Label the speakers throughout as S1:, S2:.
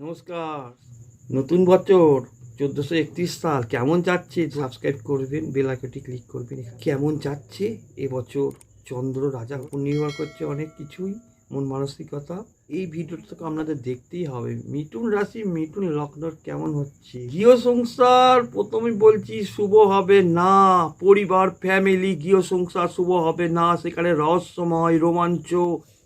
S1: নমস্কার। নতুন বছর, চোদ্দোশো একত্রিশ সাল। কেমন যাচ্ছে? সাবস্ক্রাইব করবেন, বেল আইকনটি ক্লিক করবেন। কেমন যাচ্ছে? এবছর চন্দ্র উপর নির্ভর করছে অনেক কিছুই, মন মানসিকতা। এই ভিডিওটা তো আপনাদের দেখতেই হবে। মিটুন রাশি মিটুন লগ্নর কেমন হচ্ছে? গৃহ সংসার প্রথমে বলছি শুভ হবে না। পরিবার ফ্যামিলি গৃহ সংসার শুভ হবে না। সেখানে রহস্যময়, রোমাঞ্চ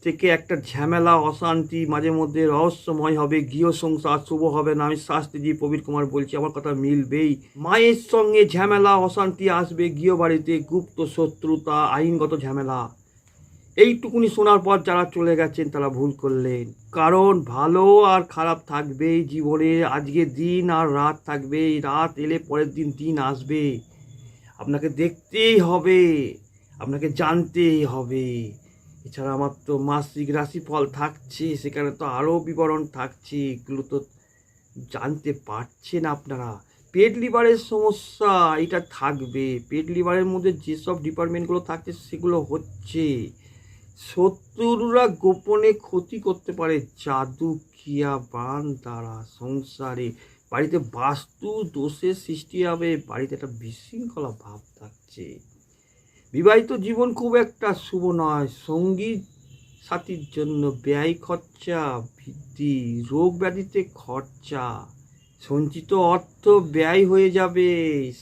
S1: থেকে একটা ঝামেলা, অশান্তি, মাঝে মধ্যে রহস্যময় হবে, গৃহ সংসার শুভ হবে না। আমি শাস্ত্রীজি প্রবীর কুমার বলছি, আমার কথা মিলবেই। মায়ের সঙ্গে ঝামেলা, অশান্তি আসবে, গৃহবাড়িতে গুপ্ত শত্রুতা, আইনগত ঝামেলা। এইটুকুনি শোনার পর যারা চলে গেছেন, তারা ভুল করলেন। কারণ ভালো আর খারাপ থাকবেই জীবনে, আজকে দিন আর রাত থাকবে রাত এলে পরের দিন দিন আসবে। আপনাকে দেখতেই হবে, আপনাকে জানতেই হবে। এছাড়া আমার তো মাসিক রাশিফল থাকছে, সেখানে তো আরও বিবরণ থাকছে, এগুলো তো জানতে পারছেন আপনারা। পেট লিভারের সমস্যা, এটা থাকবে। পেট লিভারের মধ্যে যেসব ডিপার্টমেন্টগুলো থাকছে, সেগুলো হচ্ছে শত্রুরা গোপনে ক্ষতি করতে পারে, জাদু কিয়া বান, দ্বারা, সংসারে। বাড়িতে বাস্তু দোষের সৃষ্টি হবে, বাড়িতে একটা বিশৃঙ্খলা ভাব থাকছে। বিবাহিত জীবন খুব একটা শুভ নয়। সংগীত সাথীর জন্য ব্যয় খরচা বৃদ্ধি রোগ ব্যাধিতে খরচা। সঞ্চিত অর্থ ব্যয় হয়ে যাবে।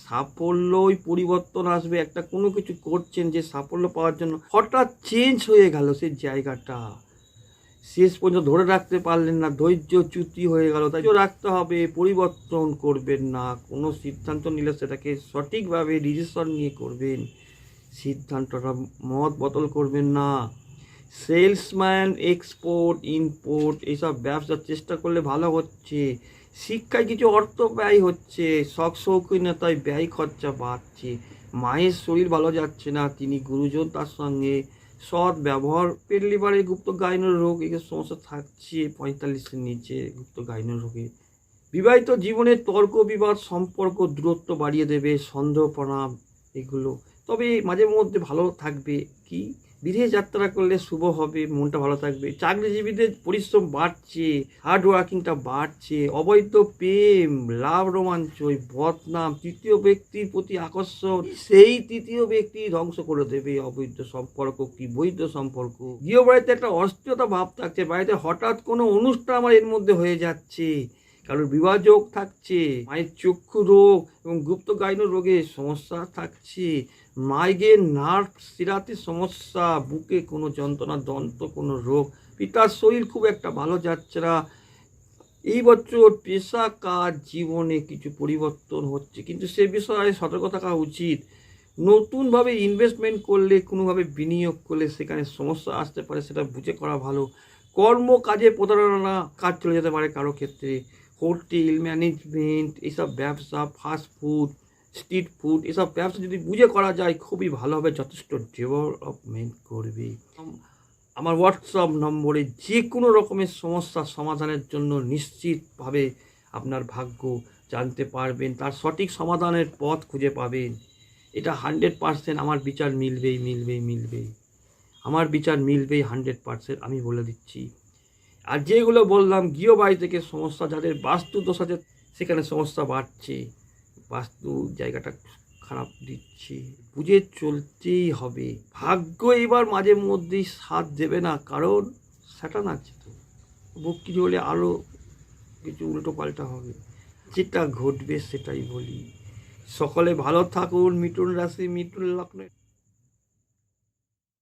S1: সাফল্যই পরিবর্তন আসবে। একটা কোনো কিছু করছেন যে সাফল্য পাওয়ার জন্য হঠাৎ চেঞ্জ হয়ে গেল সে জায়গাটা। শেষ পর্যন্ত ধরে রাখতে পারলেন না, ধৈর্য চ্যুতি হয়ে গেল। তাই রাখতে হবে, পরিবর্তন করবেন না। কোনো সিদ্ধান্ত নিলে সেটাকে সঠিকভাবে ডিসিশন নিয়ে করবেন। সিদ্ধান্তটা মত বদল করবেন না। সেলসম্যান, এক্সপোর্ট, ইম্পোর্ট এইসব ব্যবসার চেষ্টা করলে ভালো হচ্ছে। শিক্ষায় কিছু অর্থ ব্যয় হচ্ছে, শখ শৌখিনতায় ব্যয় খরচা বাড়ছে। মায়ের শরীর ভালো যাচ্ছে না, তিনি গুরুজন তার সঙ্গে। সৎ ব্যবহার, পেট লিভারে গুপ্ত গাইনোর রোগ এগুলো সমস্যা থাকছে পঁয়তাল্লিশের নিচে গুপ্ত গাইনোর রোগে। বিবাহিত জীবনে তর্ক বিবাদ সম্পর্ক দূরত্ব বাড়িয়ে দেবে সন্দেহপনা এগুলো তবে মাঝে মধ্যে ভালো থাকবে। কি? বিদেশ যাত্রা করলে শুভ হবে, মনটা ভালো থাকবে। চাকরিজীবীদের পরিশ্রম বাড়ছে হার্ড ওয়ার্কিংটা বাড়ছে, অবৈধ প্রেম, লাভ রোমাঞ্চ বদনাম, তৃতীয় ব্যক্তির প্রতি আকর্ষণ, সেই তৃতীয় ব্যক্তি ধ্বংস করে দেবে অবৈধ সম্পর্ক কি বৈধ সম্পর্ক? গৃহ বাড়িতে একটা অস্থিরতা ভাব থাকছে, বাড়িতে হঠাৎ কোনো অনুষ্ঠান আমার এর মধ্যে হয়ে যাচ্ছে। কারোর বিভাযোগ থাকছে, মায়ের চক্ষু রোগ এবং গুপ্ত গাইন রোগের সমস্যা থাকছে। মাইগ্রেন নার্ভ সিরাতের সমস্যা, বুকে কোনো যন্ত্রণা, দন্ত কোনো রোগ। পিতার শরীর খুব একটা ভালো যাচ্ছে না। এই বছর পেশা কাজ জীবনে কিছু পরিবর্তন হচ্ছে, কিন্তু সে বিষয়ে সতর্ক থাকা উচিত। নতুনভাবে ইনভেস্টমেন্ট করলে, কোনোভাবে বিনিয়োগ করলে সেখানে সমস্যা আসতে পারে, সেটা বুঝে করা ভালো। কর্ম কাজে প্রতারণা, কাজ চলে যেতে পারে কারও ক্ষেত্রে। হোটেল ম্যানেজমেন্ট এইসব ব্যবসা ফাস্ট ফুড স্ট্রিট ফুড এসব ব্যবসা যদি বুঝে করা যায়, খুবই ভালো হবে, যথেষ্ট ডেভেলপমেন্ট করবে। আমার হোয়াটসঅ্যাপ নম্বরে যে কোনো রকমের সমস্যা সমাধানের জন্য নিশ্চিতভাবে আপনার ভাগ্য জানতে পারবেন, তার সঠিক সমাধানের পথ খুঁজে পাবেন। এটা হান্ড্রেড পারসেন্ট আমার বিচার মিলবেই মিলবেই মিলবেই। আমার বিচার মিলবেই হান্ড্রেড পারসেন্ট আমি বলে দিচ্ছি। আর যেগুলো বললাম, গৃহবাড়ি থেকে সমস্যা, যাদের বাস্তু দোষ আছে, সেখানে সমস্যা বাড়ছে। বাস্তু জায়গাটা খারাপ দিচ্ছে। বুঝে চলতেই হবে। ভাগ্য এবার মাঝে মধ্যেই সাথ দেবে না, কারণ স্যাটান আছে তো। বুক কিছু হলে আরও কিছু উল্টো পাল্টা হবে। যেটা ঘটবে সেটাই বলি। সকলে ভালো থাকুন। মিটুন রাশি মিটুন লগ্নে।